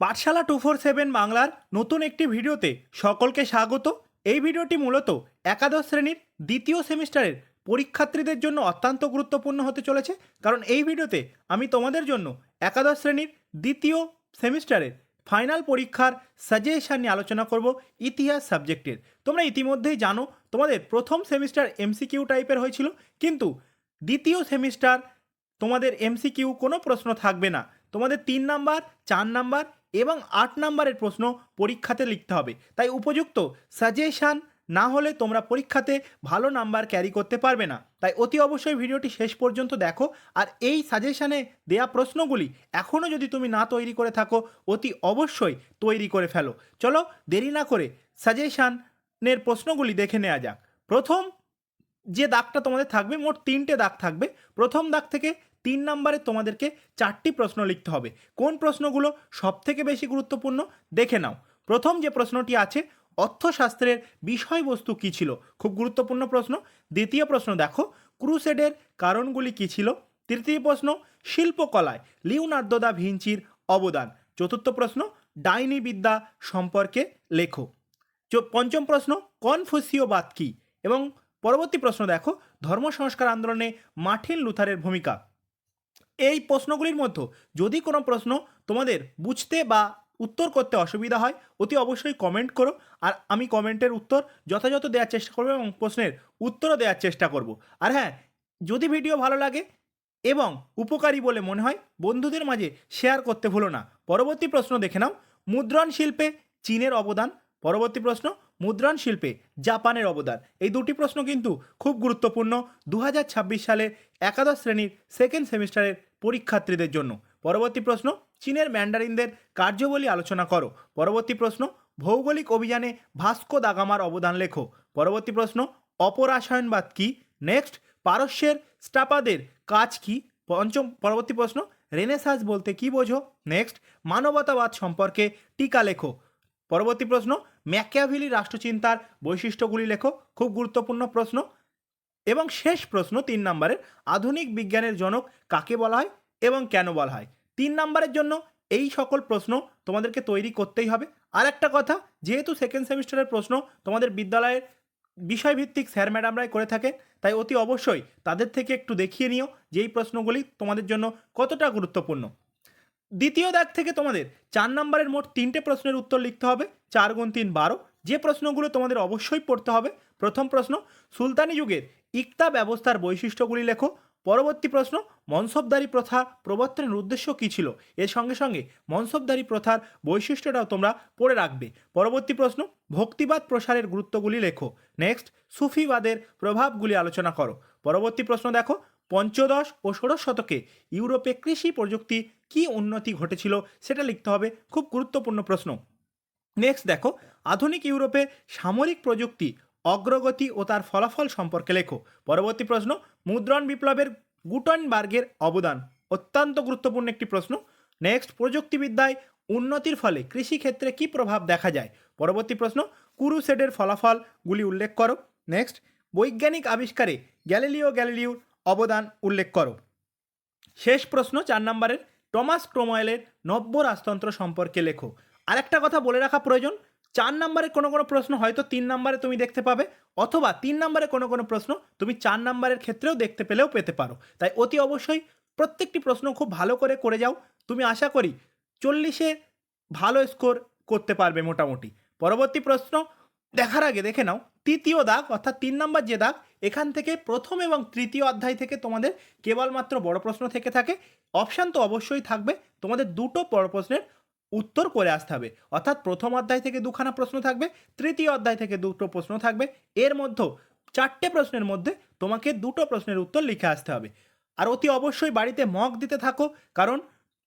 পাঠশালা two four seven বাংলার নতুন একটি ভিডিওতে সকলকে স্বাগত। এই ভিডিওটি মূলত একাদশ শ্রেণির দ্বিতীয় সেমিস্টারের পরীক্ষার্থীদের জন্য অত্যন্ত গুরুত্বপূর্ণ হতে চলেছে, কারণ এই ভিডিওতে আমি তোমাদের জন্য একাদশ শ্রেণির দ্বিতীয় সেমিস্টারের ফাইনাল পরীক্ষার সাজেশন নিয়ে আলোচনা করব ইতিহাস সাবজেক্টের। তোমরা ইতিমধ্যেই জানো, তোমাদের প্রথম সেমিস্টার এমসিকিউ টাইপের হয়েছিল, কিন্তু দ্বিতীয় সেমিস্টার তোমাদের এমসিকিউ কোনো প্রশ্ন থাকবে না। তোমাদের তিন নাম্বার, চার নাম্বার এবং আট নাম্বারের প্রশ্ন পরীক্ষাতে লিখতে হবে। তাই উপযুক্ত সাজেশান না হলে তোমরা পরীক্ষাতে ভালো নাম্বার ক্যারি করতে পারবে না। তাই অতি অবশ্যই ভিডিওটি শেষ পর্যন্ত দেখো। আর এই সাজেশানে দেয়া প্রশ্নগুলি এখনও যদি তুমি না তৈরি করে থাকো, অতি অবশ্যই তৈরি করে ফেলো। চলো দেরি না করে সাজেশানের প্রশ্নগুলি দেখে নেওয়া যাক। প্রথম যে দাগটা তোমাদের থাকবে, মোট তিনটে দাগ থাকবে। প্রথম দাগ থেকে তিন নম্বরে তোমাদেরকে চারটি প্রশ্ন লিখতে হবে। কোন প্রশ্নগুলো সব থেকে বেশি গুরুত্বপূর্ণ? দেখে নাও। প্রথম যে প্রশ্নটি আছে, অর্থশাস্ত্রের বিষয়বস্তু কী ছিল? খুব গুরুত্বপূর্ণ প্রশ্ন। দ্বিতীয় প্রশ্ন দেখো, ক্রুসেডের কারণগুলি কী ছিল? তৃতীয় প্রশ্ন, শিল্পকলায় লিওনার্দো দা ভিঞ্চির অবদান। চতুর্থ প্রশ্ন ডাইনি বিদ্যা সম্পর্কে লেখো। পঞ্চম প্রশ্ন, কনফুসিওবাদ কী? এবং পরবর্তী প্রশ্ন দেখো ধর্ম সংস্কার আন্দোলনে মার্টিন লুথারের ভূমিকা। এই প্রশ্নগুলির মধ্যে যদি কোনো প্রশ্ন তোমাদের বুঝতে বা উত্তর করতে অসুবিধা হয়, অতি অবশ্যই কমেন্ট করো আর আমি কমেন্টের উত্তর যথাযথ দেওয়ার চেষ্টা করব এবং প্রশ্নের উত্তরও দেওয়ার চেষ্টা করব। আর হ্যাঁ যদি ভিডিও ভালো লাগে এবং উপকারী বলে মনে হয়, বন্ধুদের মাঝে শেয়ার করতে ভুলো না। পরবর্তী প্রশ্ন দেখে নাও। মুদ্রণ শিল্পে চীনের অবদান। পরবর্তী প্রশ্ন, মুদ্রণ শিল্পে জাপানের অবদান। এই দুটি প্রশ্ন কিন্তু খুব গুরুত্বপূর্ণ। দু হাজার ছাব্বিশ সালে একাদশ শ্রেণির সেকেন্ড সেমিস্টারের পরীক্ষার্থীদের জন্য। পরবর্তী প্রশ্ন, চীনের ম্যান্ডারিনদের কার্যবলী আলোচনা করো। পরবর্তী প্রশ্ন, ভৌগোলিক অভিযানে ভাস্কো দাগামার অবদান লেখো। পরবর্তী প্রশ্ন, অপরাসায়নবাদ কি? নেক্সট, পারস্যের স্টাপাদের কাজ কি? পঞ্চম, পরবর্তী প্রশ্ন, রেনেসাস বলতে কি বোঝো? নেক্সট, মানবতাবাদ সম্পর্কে টিকা লেখো। পরবর্তী প্রশ্ন, ম্যাকিয়াভিলি রাষ্ট্রচিন্তার বৈশিষ্ট্যগুলি লেখো। খুব গুরুত্বপূর্ণ প্রশ্ন এবং শেষ প্রশ্ন তিন নম্বরের আধুনিক বিজ্ঞানের জনক কাকে বলা হয় এবং কেন বলা হয়? তিন নম্বরের জন্য এই সকল প্রশ্ন তোমাদেরকে তৈরি করতেই হবে। আর একটা কথা, যেহেতু সেকেন্ড সেমিস্টারের প্রশ্ন তোমাদের বিদ্যালয়ের বিষয়ভিত্তিক স্যার ম্যাডামরাই করে থাকে তাই অতি অবশ্যই তাদের থেকে একটু দেখিয়ে নিও যে এই প্রশ্নগুলি তোমাদের জন্য কতটা গুরুত্বপূর্ণ। দ্বিতীয় দাগ থেকে তোমাদের চার নম্বরের মোট তিনটে প্রশ্নের উত্তর লিখতে হবে, চার গুণ তিন বারো। যে প্রশ্নগুলো তোমাদের অবশ্যই পড়তে হবে প্রথম প্রশ্ন, সুলতানি যুগের ইকতা ব্যবস্থার বৈশিষ্ট্যগুলি লেখো। পরবর্তী প্রশ্ন, মনসবদারি প্রথা প্রবর্তনের উদ্দেশ্য কী ছিল? এর সঙ্গে সঙ্গে মনসবদারি প্রথার বৈশিষ্ট্যটাও তোমরা পড়ে রাখবে। পরবর্তী প্রশ্ন, ভক্তিবাদ প্রসারের গুরুত্বগুলি লেখো। নেক্সট, সুফিবাদের প্রভাবগুলি আলোচনা করো। পরবর্তী প্রশ্ন দেখো, পঞ্চদশ ও ষোড়শ শতকে ইউরোপে কৃষি প্রযুক্তি কী উন্নতি ঘটেছিল সেটা লিখতে হবে, খুব গুরুত্বপূর্ণ প্রশ্ন। নেক্সট দেখো, আধুনিক ইউরোপে সামরিক প্রযুক্তি অগ্রগতি ও তার ফলাফল সম্পর্কে লেখো। পরবর্তী প্রশ্ন, মুদ্রণ বিপ্লবের গুটনবার্গের অবদান অত্যন্ত গুরুত্বপূর্ণ একটি প্রশ্ন। নেক্সট, প্রযুক্তিবিদ্যায় উন্নতির ফলে কৃষিক্ষেত্রে কী প্রভাব দেখা যায়? পরবর্তী প্রশ্ন কুরুসেডের ফলাফলগুলি উল্লেখ করো। নেক্সট, বৈজ্ঞানিক আবিষ্কারে গ্যালিলিও গ্যালিলিওর অবদান উল্লেখ করো। শেষ প্রশ্ন, চার নম্বরের, টমাস ক্রোময়েলের নব্য রাজতন্ত্র সম্পর্কে লেখো। আরেকটা কথা বলে রাখা প্রয়োজন চার নম্বরে কোনো কোনো প্রশ্ন হয়তো তিন নম্বরে তুমি দেখতে পাবে, অথবা তিন নম্বরে কোনো কোনো প্রশ্ন তুমি চার নম্বরের ক্ষেত্রেও দেখতে পেলেও পেতে পারো। তাই অতি অবশ্যই প্রত্যেকটি প্রশ্ন খুব ভালো করে করে যাও। তুমি আশা করি চল্লিশে ভালো স্কোর করতে পারবে মোটামুটি। পরবর্তী প্রশ্ন দেখার আগে দেখে নাও, তৃতীয় দাগ অর্থাৎ তিন নম্বর যে দাগ, এখান থেকে প্রথম এবং তৃতীয় অধ্যায় থেকে তোমাদের কেবলমাত্র বড় প্রশ্ন থেকে থাকে। অপশান তো অবশ্যই থাকবে। তোমাদের দুটো বড় প্রশ্নের উত্তর করে আসতে হবে। অর্থাৎ প্রথম অধ্যায় থেকে দুখানা প্রশ্ন থাকবে, তৃতীয় অধ্যায় থেকে দুটো প্রশ্ন থাকবে। এর মধ্যে চারটে প্রশ্নের মধ্যে তোমাকে দুটো প্রশ্নের উত্তর লিখে আসতে হবে। আর অতি অবশ্যই বাড়িতে মক দিতে থাকো, কারণ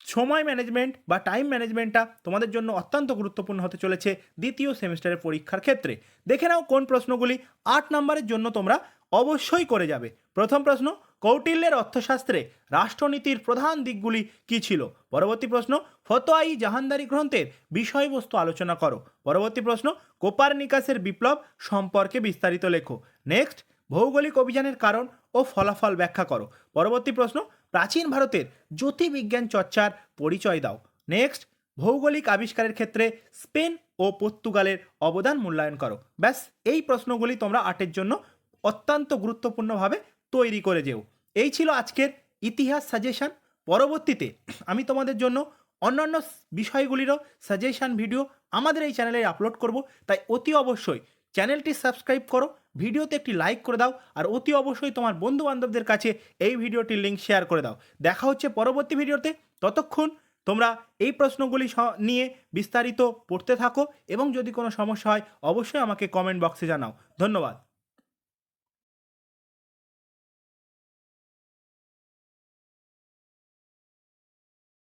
সময় ম্যানেজমেন্ট বা টাইম ম্যানেজমেন্টটা তোমাদের জন্য অত্যন্ত গুরুত্বপূর্ণ হতে চলেছে দ্বিতীয় সেমিস্টারের পরীক্ষার ক্ষেত্রে। দেখে নাও কোন প্রশ্নগুলি আট নম্বরের জন্য তোমরা অবশ্যই করে যাবে। প্রথম প্রশ্ন কৌটিল্যের অর্থশাস্ত্রে রাষ্ট্রনীতির প্রধান দিকগুলি কী ছিল? পরবর্তী প্রশ্ন, ফতোয়াই জাহানদারি গ্রন্থের বিষয়বস্তু আলোচনা করো। পরবর্তী প্রশ্ন কোপার কোপারনিকাসের বিপ্লব সম্পর্কে বিস্তারিত লেখো। নেক্সট, ভৌগোলিক অভিযানের কারণ ও ফলাফল ব্যাখ্যা করো। পরবর্তী প্রশ্ন, প্রাচীন ভারতের জ্যোতির্বিজ্ঞান চর্চার পরিচয় দাও। নেক্সট, ভৌগোলিক আবিষ্কারের ক্ষেত্রে স্পেন ও পর্তুগালের অবদান মূল্যায়ন করো। ব্যাস, এই প্রশ্নগুলি তোমরা আটের জন্য অত্যন্ত গুরুত্বপূর্ণভাবে তৈরি করে যেও। এই ছিল আজকের ইতিহাস সাজেশান পরবর্তীতে আমি তোমাদের জন্য অন্যান্য বিষয়গুলিরও সাজেশন ভিডিও আমাদের এই চ্যানেলে আপলোড করব। তাই অতি অবশ্যই চ্যানেলটি সাবস্ক্রাইব করো ভিডিওতে একটি লাইক করে দাও, আর অতি অবশ্যই তোমার বন্ধু বান্ধবদের কাছে এই ভিডিওটির লিঙ্ক শেয়ার করে দাও। দেখা হচ্ছে পরবর্তী ভিডিওতে ততক্ষণ তোমরা এই প্রশ্নগুলি নিয়ে বিস্তারিত পড়তে থাকো, এবং যদি কোনো সমস্যা হয়, অবশ্যই আমাকে কমেন্ট বক্সে জানাও। ধন্যবাদ।